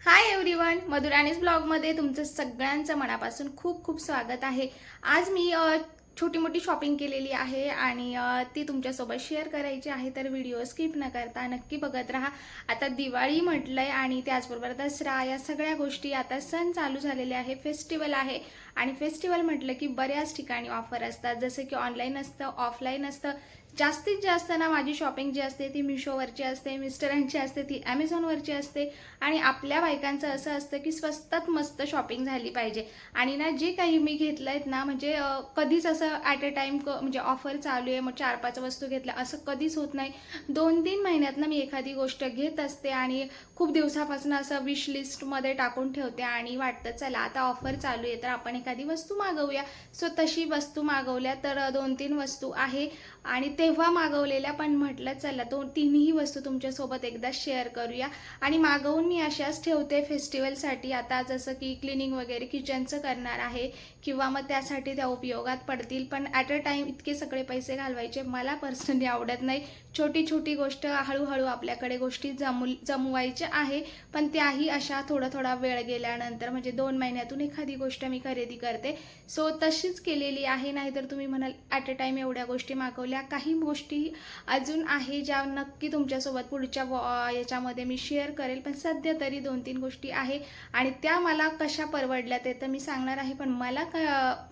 Hi everyone मधुराणीज ब्लॉगमध्ये तुमचं सगळ्यांचं मनापासून खूप खूप स्वागत आहे. आज मी छोटी मोठी शॉपिंग केलेली आहे आणि ती तुमच्यासोबत शेअर करायची आहे तर व्हिडिओ स्किप न करता नक्की बघत राहा. आता दिवाळी म्हटलं आहे आणि त्याचबरोबर दसरा या सगळ्या गोष्टी आता सण चालू झालेले आहे फेस्टिवल आहे. आणि फेस्टिवल म्हटलं की बऱ्याच ठिकाणी ऑफर असतात. जसं की ऑनलाईन असतं ऑफलाईन असतं. जास्तीत जास्त ना माझी शॉपिंग जी असते ती मिशोवरची असते मिस्टरांची असते ती ॲमेझॉनवरची असते. आणि आपल्या बायकांचं असं असतं की स्वस्तात मस्त शॉपिंग झाली पाहिजे. आणि ना जे काही मी घेतलं आहेत ना म्हणजे कधीच असं ॲट अ टाईम म्हणजे ऑफर चालू आहे मग चार पाच वस्तू घेतल्या असं कधीच होत नाही. दोन तीन महिन्यात ना मी एखादी गोष्ट घेत असते आणि खूप दिवसापासून असं विश लिस्टमध्ये टाकून ठेवते आणि वाटतं चला आता ऑफर चालू आहे तर आपण एखादी वस्तू मागवूया. सो तशी वस्तू मागवल्या तर दोन तीन वस्तू आहे. आणि ते तेव्हा मागवलेल्या पण म्हटलं चला तो तिन्ही वस्तू तुमच्यासोबत एकदा शेअर करूया. आणि मागवून मी अशाच ठेवते फेस्टिवलसाठी आता जसं की क्लिनिंग वगैरे किचनचं करणार आहे किंवा मग त्यासाठी त्या उपयोगात पडतील. पण ॲट अ टाईम इतके सगळे पैसे घालवायचे मला पर्सनली आवडत नाही. छोटी छोटी गोष्ट हळूहळू आपल्याकडे गोष्टी जमू जमवायच्या आहे पण त्याही अशा थोडा थोडा वेळ गेल्यानंतर म्हणजे दोन महिन्यातून एखादी गोष्ट मी खरेदी करते. सो तशीच केलेली आहे नाहीतर तुम्ही म्हणाल ॲट अ टाईम एवढ्या गोष्टी मागवल्या. काही गोष्टी अजून आहे ज्या नक्की तुमच्यासोबत पुढच्या याच्यामध्ये मी शेअर करेल पण सध्या तरी दोन तीन गोष्टी आहे. आणि त्या मला कशा परवडल्या ते तर मी सांगणार आहे पण मला क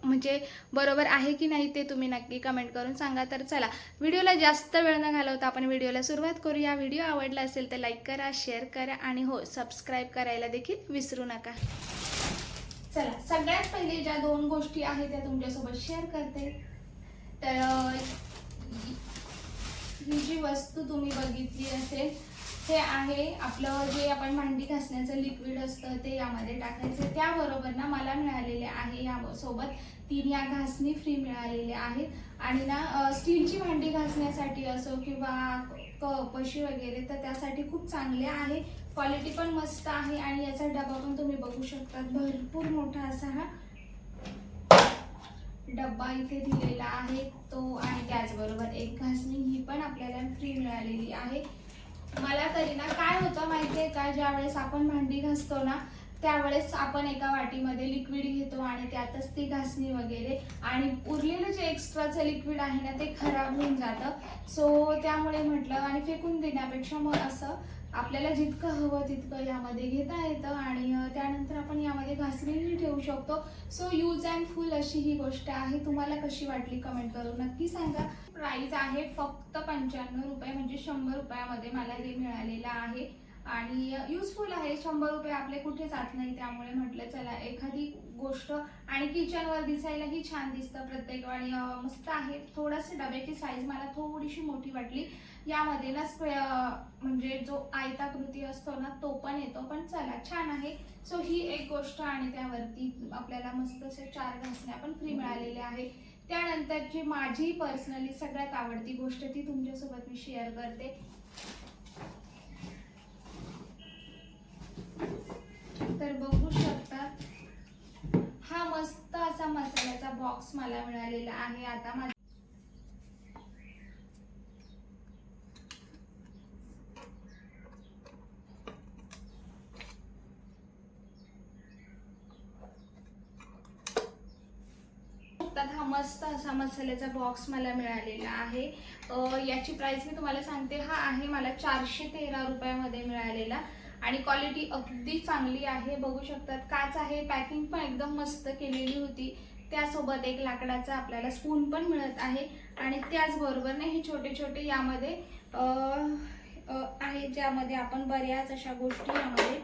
म्हणजे बरोबर आहे की नाही ते तुम्ही नक्की कमेंट करून सांगा तर चला. व्हिडिओला जास्त वेळ न घालवता आपण व्हिडिओला सुरुवात करूया व्हिडिओ आवडला असेल तर लाईक करा शेअर करा आणि हो सबस्क्राईब करायला देखील विसरू नका. चला सगळ्यात पहिले ज्या दोन गोष्टी आहेत त्या तुमच्यासोबत शेअर करते. तर ही जी वस्तू तुम्ही बघितली असेल हे आहे आपलं जे आपण भांडी घासण्याचं लिक्विड असतं ते यामध्ये टाकायचं. त्याबरोबर ना मला मिळालेले आहे या सोबत तीन या घासणी फ्री मिळालेल्या आहेत. आणि ना स्टीलची भांडी घासण्यासाठी असो किंवा कप अशी वगैरे तर त्यासाठी खूप चांगले आहे. क्वालिटी पण मस्त आहे आणि याचा डबा पण तुम्ही बघू शकता भरपूर मोठा असा हा डब्बा इथे दिलेला आहे तो. आणि त्याचबरोबर एक घासणी ही पण आपल्याला फ्री मिळालेली आहे. मला तरी ना काय होतं माहितीये का ज्यावेळेस आपण भांडी घासतो ना त्यावेळेस आपण एका वाटीमध्ये लिक्विड घेतो आणि त्यातच ती घासणी वगैरे आणि उरलेलं जे एक्स्ट्राचं लिक्विड आहे ना ते खराब होऊन जातं. सो त्यामुळे म्हटलं आणि फेकून देण्यापेक्षा मग असं आपल्याला जितकं हवं तितकं यामध्ये घेता येतं आणि त्यानंतर आपण यामध्ये घासणीही ठेवू शकतो. सो यूज अँड फुल अशी ही गोष्ट आहे. तुम्हाला कशी वाटली कमेंट करून नक्की सांगा. प्राइस आहे फक्त पंच्याण्णव रुपये म्हणजे शंभर रुपयामध्ये मला हे मिळालेलं आहे. आणि युजफुल आहे. शंभर रुपये आपले कुठे जात नाही त्यामुळे म्हटलं चला एखादी गोष्ट. आणि किचनवर दिसायलाही छान दिसतं प्रत्येक आणि मस्त आहे. थोडंसं डब्याची साईज मला थोडीशी मोठी वाटली. यामध्ये ना म्हणजे जो आयताकृती असतो ना तो पण येतो. पण चला छान आहे. सो ही एक गोष्ट आणि त्यावरती आपल्याला मस्त असे चार घासण्या पण फ्री मिळालेल्या आहे त्यानंतरची माझी पर्सनली सगळ्यात आवडती गोष्ट ती तुमच्यासोबत मी शेअर करते. तर बघू हा असा मसाल्याचा बॉक्स मला मिळालेला आहे. आता माझ्या हा मस्त असा मसाल्याचा बॉक्स मला मिळालेला आहे. याची प्राइस मी तुम्हाला सांगते. हा आहे मला चारशे तेरा रुपयामध्ये मिळालेला. आणि क्वालिटी अगदी चांगली आहे बघू शकतात. काच आहे पॅकिंग पण एकदम मस्त केलेली होती. त्यासोबत एक लाकडाचा आपल्याला स्पून पण मिळत आहे. आणि त्याचबरोबर ना हे छोटे छोटे यामध्ये आहे ज्यामध्ये आपण बऱ्याच अशा गोष्टी यामध्ये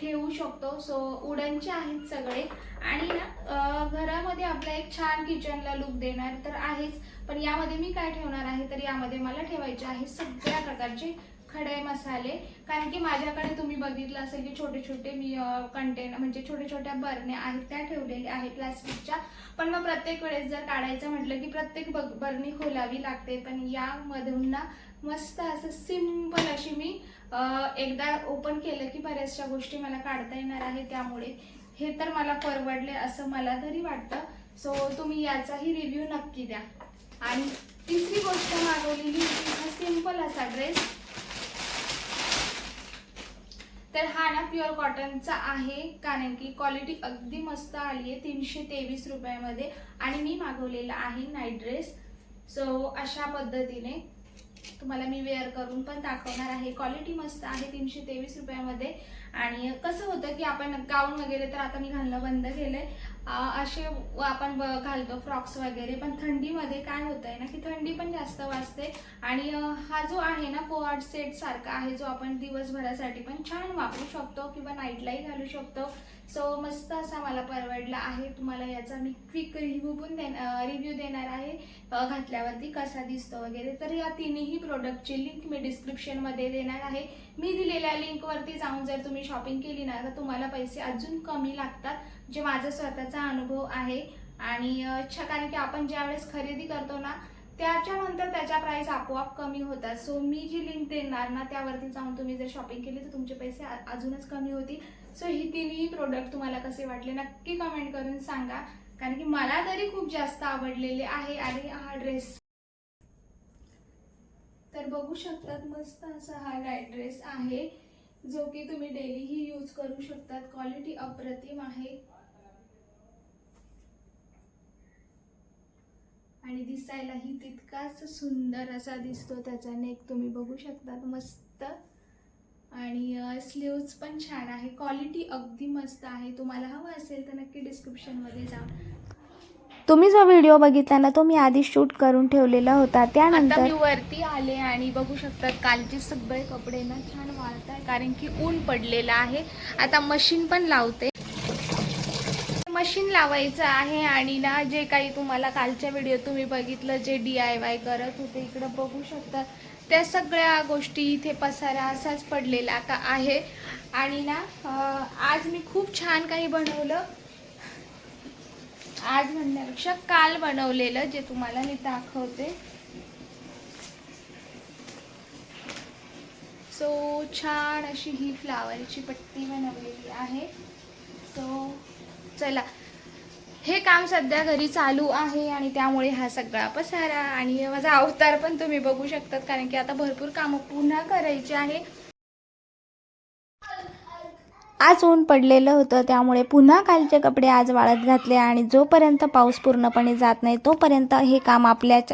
ठेवू शकतो. सो उडनचे आहेत सगळे. आणि ना घरामध्ये आपला एक छान किचनला लुक देणार तर आहेच. पण यामध्ये मी काय ठेवणार आहे? तर यामध्ये मला ठेवायचे आहे सगळ्या प्रकारचे खडे मसाले. कारण की माझ्याकडे तुम्ही बघितलं असेल की छोटे छोटे मी कंटेन म्हणजे छोट्या छोट्या बरण्या आहेत त्या ठेवलेल्या आहेत प्लास्टिकच्या. पण मग प्रत्येक वेळेस जर काढायचं म्हटलं की प्रत्येक बग- बरणी खोलावी लागते. पण यामधून ना मस्त असं सिंपल अशी मी एकदा ओपन केलं की बऱ्याचशा गोष्टी मला काढता येणार आहे त्यामुळे. हे तर मला परवडले असं मला तरी वाटतं. सो तुम्ही याचाही रिव्ह्यू नक्की द्या. आणि तिसरी गोष्ट मागवलेली होती सिंपल असा ड्रेस तर हा ना प्युअर कॉटनचा आहे. कारण की क्वालिटी अगदी मस्त आली आहे तीनशे तेवीस रुपयामध्ये. आणि मी मागवलेला आहे नाईट ड्रेस सो अशा पद्धतीने तुम्हाला मी वेअर करून पण दाखवणार आहे. क्वालिटी मस्त आहे तीनशे तेवीस रुपयामध्ये. आणि कसं होतं की आपण गाऊन वगैरे तर आता मी घालणं बंद केलं आहे असे आपण घालतो फ्रॉक्स वगैरे. पण थंडीमध्ये काय होत आहे ना की थंडी पण जास्त वाजते. आणि हा जो आहे ना कोआर्ड सेट सारखा आहे जो आपण दिवसभरासाठी पण छान वापरू शकतो किंवा नाईटलाही घालू शकतो. सो मस्त असा मला परवडला आहे. तुम्हाला याचा मी क्विक रिव्ह्यू पण रिव्ह्यू देणार आहे. घातल्यावरती कसा दिसतो वगैरे. तर या तिन्ही प्रोडक्टची लिंक मी डिस्क्रिप्शनमध्ये देणार आहे. मी दिलेल्या लिंकवरती जाऊन जर तुम्ही शॉपिंग केली ना तर तुम्हाला पैसे अजून कमी लागतात जे माझा स्वतःचा अनुभव आहे. आणि अच्छा कारण की आपण ज्यावेळेस खरेदी करतो ना त्याच्यानंतर त्याच्या प्राईस आपोआप कमी होतात. सो मी जी लिंक देणार ना त्यावरती जाऊन तुम्ही जर शॉपिंग केली तर तुमचे पैसे अजूनच कमी होतील. सो ही तिन्ही प्रोडक्ट तुम्हाला कसे वाटले नक्की कमेंट करून सांगा. कारण की मला तरी खूप जास्त आवडलेले आहे आणि हा ड्रेस तर बघू शकतात मस्त असा हा नाईट ड्रेस आहे जो की तुम्ही डेलीही यूज करू शकतात. क्वालिटी अप्रतिम आहे. आणि दिसायलाही तितकाच सुंदर असा दिसतो त्याचा नेक तुम्ही बघू शकतात मस्त. आणि स्लीव्ज पण छान आहे. क्वालिटी अगदी मस्त आहे. तुम्हाला हवं असेल तर नक्की डिस्क्रिप्शनमध्ये जा. तुम्ही जो व्हिडिओ बघितला ना तो मी आधी शूट करून ठेवलेला होता. आता त्यानंतर मी वरती आले आणि बघू शकतात कालचे सगळे कपडे ना छान वाळत आहे कारण की ऊन पडलेलं आहे. आता मशीन पण लावते. मशीन लावायचं आहे आणि ना जे काही तुम्हाला कालच्या व्हिडिओ तुम्ही बघितलं जे डी आय वाय करत होते इकडं बघू शकता. त्या सगळ्या गोष्टी इथे पसारा असाच पडलेला का आहे. आणि ना अं, आज मी खूप छान काही बनवलं. आज म्हणण्यापेक्षा काल बनवलेलं जे तुम्हाला मी दाखवते. सो छान अशी ही फ्लावरची पट्टी बनवलेली आहे. सो चला. हे काम सध्या घरी चालू आहे आणि त्यामुळे हा सगळा पसारा आणि माझा अवतार पण तुम्ही बघू शकतात कारण की आता भरपूर कामं पुन्हा करायची आहे. आज ऊन पडलेलं होतं त्यामुळे पुन्हा कालचे कपडे आज वाळत घातले आणि जोपर्यंत पाऊस पूर्णपणे जात नाही तोपर्यंत हे काम आपल्याच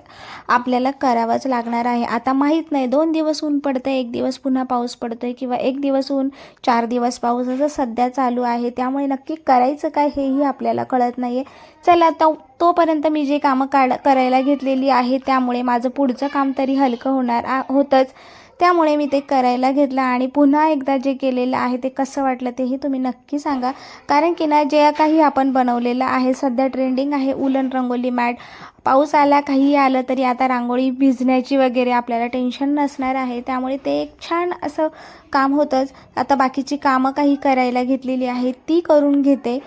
आपल्याला करावंच लागणार आहे. आता माहीत नाही दोन दिवस ऊन पडतं एक दिवस पुन्हा पाऊस पडतो आहे किंवा एक दिवस ऊन चार दिवस पाऊस असं सध्या चालू आहे. त्यामुळे नक्की करायचं काय हेही आपल्याला कळत नाही आहे चला आता तोपर्यंत मी जे कामं काढ करायला घेतलेली आहे त्यामुळे माझं पुढचं काम तरी हलकं होणार आ होतंच. त्यामुळे मी ते करायला घेतलं आणि पुन्हा एकदा जे केलेलं आहे ते कसं वाटलं तेही तुम्ही नक्की सांगा. कारण की ना जे काही आपण बनवलेलं आहे सध्या ट्रेंडिंग आहे उलन रंगोली मॅट. पाऊस आला काही आलं तरी आता रांगोळी भिजण्याची वगैरे आपल्याला टेन्शन नसणार आहे. त्यामुळे ते एक छान असं काम होतंच. आता बाकीची कामं काही करायला घेतलेली आहेत ती करून घेते.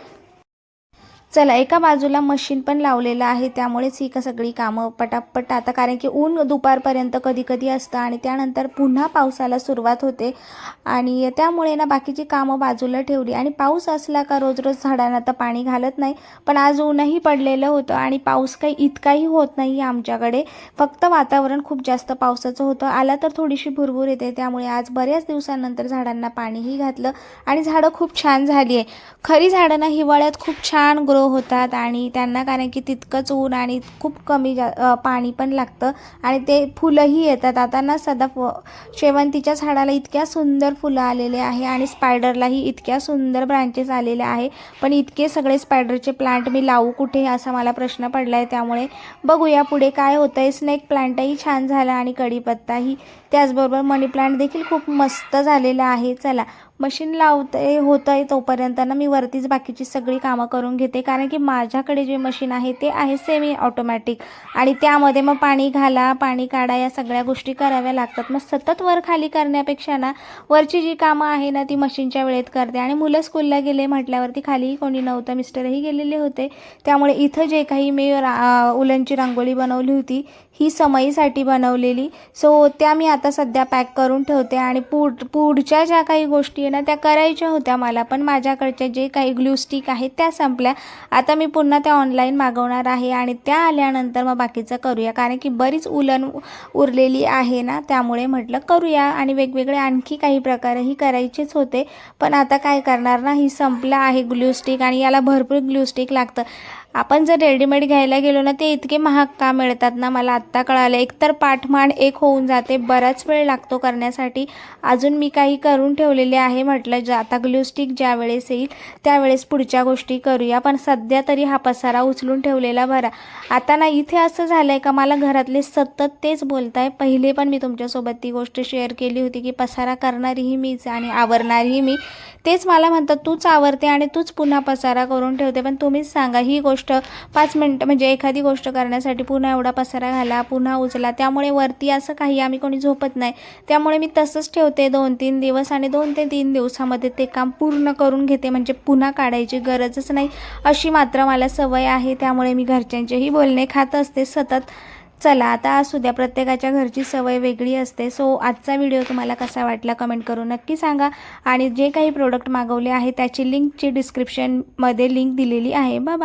चला एका बाजूला मशीन पण लावलेलं आहे त्यामुळेच ही का सगळी कामं पटापट. आता कारण की ऊन दुपारपर्यंत कधी कधी असतं आणि त्यानंतर पुन्हा पावसाला सुरुवात होते. आणि त्यामुळे ना बाकीची कामं बाजूला ठेवली. आणि पाऊस असला का रोज रोज झाडांना तर पाणी घालत नाही. पण आज ऊनही पडलेलं होतं आणि पाऊस काही इतकाही होत नाही आमच्याकडे. फक्त वातावरण खूप जास्त पावसाचं होतं. आला तर थोडीशी भुरभूर येते. त्यामुळे आज बऱ्याच दिवसानंतर झाडांना पाणीही घातलं. आणि झाडं खूप छान झाली आहे. खरी झाडं ना हिवाळ्यात खूप छान ग्रो होतात आणि त्यांना कारण की तितकंच ऊन आणि खूप कमी जा पाणी पण लागतं. आणि ते फुलंही येतात. आता ना सदा फ शेवंतीच्या झाडाला इतक्या सुंदर फुलं आलेले आहे आणि स्पायडरलाही इतक्या सुंदर ब्रांचेस आलेले आहे. पण इतके सगळे स्पायडरचे प्लांट मी लावू कुठे असा मला प्रश्न पडला आहे त्यामुळे बघूया पुढे काय होतं आहे स्नेक प्लांटही छान झाला आणि कढीपत्ताही. त्याचबरोबर मनी प्लांट देखील खूप मस्त झालेला आहे. चला मशीन लावते होतं आहे तोपर्यंत ना मी वरतीच बाकीची सगळी कामं करून घेते. कारण की माझ्याकडे जे मशीन आहे ते आहे सेमी ऑटोमॅटिक आणि त्यामध्ये मग पाणी घाला पाणी काढा या सगळ्या गोष्टी कराव्या लागतात. मग सतत वर खाली करण्यापेक्षा ना वरची जी कामं आहे ना ती मशीनच्या वेळेत करते. आणि मुलं स्कूलला गेले म्हटल्यावरती खालीही कोणी नव्हतं मिस्टरही गेलेले होते. त्यामुळे इथं जे काही मी रा उलनची रांगोळी बनवली होती ही समईसाठी बनवलेली. सो त्या मी आता सध्या पॅक करून ठेवते. आणि पुढ पुढच्या ज्या काही गोष्टी आहे ना त्या करायच्या होत्या मला पण माझ्याकडच्या जे काही ग्लू स्टिक आहेत त्या संपल्या. आता मी पुन्हा त्या ऑनलाईन मागवणार आहे आणि त्या आल्यानंतर मग बाकीचं करूया. कारण की बरीच उलन उरलेली आहे ना त्यामुळे म्हटलं करूया. आणि वेगवेगळे आणखी काही प्रकारही करायचेच होते. पण आता काय करणार ना ही संपला आहे ग्लू स्टिक आणि याला भरपूर ग्लू स्टिक लागतं. आपण जर रेडीमेड घ्यायला गेलो ना ते इतके महाग का मिळतात ना? मला आत्ता कळालं. एकतर पाठमान एक होऊन जाते. बराच वेळ लागतो करण्यासाठी. अजून मी काही करून ठेवलेले आहे म्हटलं ज. आता ग्लू स्टिक ज्या वेळेस येईल त्यावेळेस पुढच्या गोष्टी करूया. पण सध्या तरी हा पसारा उचलून ठेवलेला बरा. आता ना इथे असं झालं आहे का? मला घरातले सतत तेच बोलत आहे पहिले पण मी तुमच्यासोबत ती गोष्ट शेअर केली होती की पसारा करणारीही मीच आणि आवरणारीही मी. तेच मला म्हणतात तूच आवरते आणि तूच पुन्हा पसारा करून ठेवते. पण तुम्हीच सांगा ही गोष्ट गोष्ट पाच मिनटं म्हणजे एखादी गोष्ट करण्यासाठी पुन्हा एवढा पसारा घाला पुन्हा उचला त्यामुळे वरती असं काही आम्ही कोणी झोपत नाही. त्यामुळे मी तसंच ठेवते दोन तीन दिवस आणि दोन ते तीन दिवसामध्ये ते काम पूर्ण करून घेते म्हणजे पुन्हा काढायची गरजच नाही अशी मात्र मला सवय आहे. त्यामुळे मी घरच्यांचेही बोलणे खात असते सतत. चला आता असू द्या प्रत्येकाच्या घरची सवय वेगळी असते. सो आजचा व्हिडिओ तुम्हाला कसा वाटला कमेंट करून नक्की सांगा. आणि जे काही प्रोडक्ट मागवले आहे त्याची लिंकची डिस्क्रिप्शनमध्ये लिंक दिलेली आहे. बाबा